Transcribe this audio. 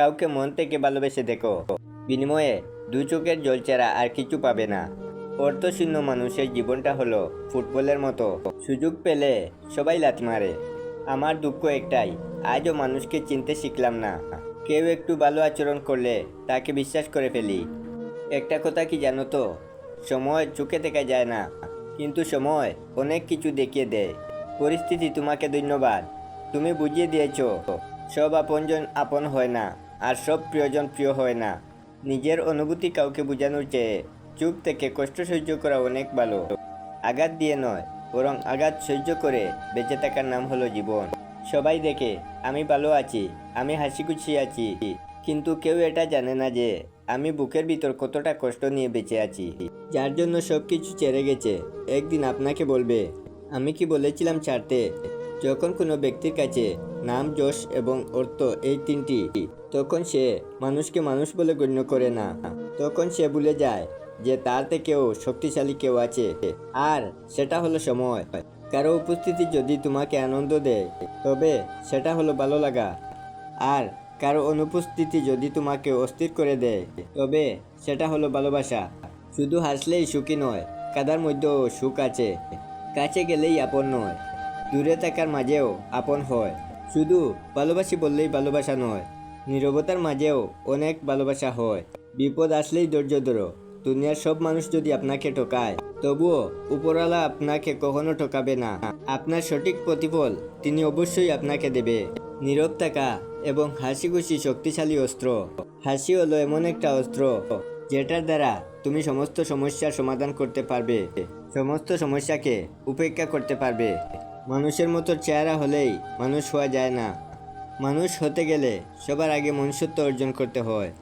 কাউকে মন থেকে ভালোবেসে দেখো। বিনিময়ে দু চোখের জল ছাড়া আর কিছু পাবে না। অর্থশূন্য মানুষের জীবনটা হলো ফুটবলের মতো। সুযোগ পেলে সবাই লাত মারে। আমার দুঃখ একটাই, আজও মানুষকে চিনতে শিখলাম না। কেউ একটু ভালো আচরণ করলে তাকে বিশ্বাস করে ফেলি। একটা কথা কি জানো তো? সময় চোখে দেখা যায় না, কিন্তু সময় অনেক কিছু দেখিয়ে দেয়। পরিস্থিতি তোমাকে ধন্যবাদ। তুমি বুঝিয়ে দিয়েছ, সব আপনজন আপন হয় না। আর সব প্রিয়জন প্রিয় হয় না। নিজের অনুভূতি কাউকে বোঝানোর চেয়ে চুপ থেকে কষ্ট সহ্য করা অনেক ভালো। আঘাত দিয়ে নয়, বরং আঘাত সহ্য করে বেঁচে থাকার নাম হলো জীবন। সবাই দেখে, আমি ভালো আছি, আমি হাসি খুশি আছি, কিন্তু কেউ এটা জানে না যে আমি বুকের ভিতর কতটা কষ্ট নিয়ে বেঁচে আছি। যার জন্য সব কিছু ছেড়ে গেছে। একদিন আপনাকে বলবে, আমি কি বলেছিলাম ছাড়তে? যখন কোনো ব্যক্তির কাছে নাম, যশ এবং অর্থ এই তিনটি, তখন সে মানুষকে মানুষ বলে গণ্য করে না। তখন সে ভুলে যায় যে তার থেকেও শক্তিশালী কেউ আছে। আর সেটা হলো সময়। কারও উপস্থিতি যদি তোমাকে আনন্দ দেয়, তবে সেটা হলো ভালো লাগা। আর কারও অনুপস্থিতি যদি তোমাকে অস্থির করে দেয়, তবে সেটা হলো ভালোবাসা। শুধু হাসলেই সুখী নয়, কাদার মধ্যেও সুখ আছে। কাছে গেলেই আপন নয়। দূরে থাকার মাঝেও আপন হয়। শুধু ভালোবাসি বললেই ভালোবাসা নয়, নীরবতার মাঝেও অনেক ভালোবাসা হয়। বিপদ আসলেই ধৈর্য ধরো। দুনিয়ার সব মানুষ যদি আপনাকে ঠকায়, তবুও উপরওয়ালা আপনাকে কখনো ঠকাবে না। আপনার সঠিক প্রতিফল তিনি অবশ্যই আপনাকে দেবে। নীরব থাকা এবং হাসি খুশি শক্তিশালী অস্ত্র। হাসি হলো এমন একটা অস্ত্র, যেটার দ্বারা তুমি সমস্ত সমস্যার সমাধান করতে পারবে। সমস্ত সমস্যাকে উপেক্ষা করতে পারবে। মানুষের মতো চেহারা হলেই মানুষ হওয়া যায় না। মানুষ হতে গেলে সবার আগে মনুষ্যত্ব অর্জন করতে হয়।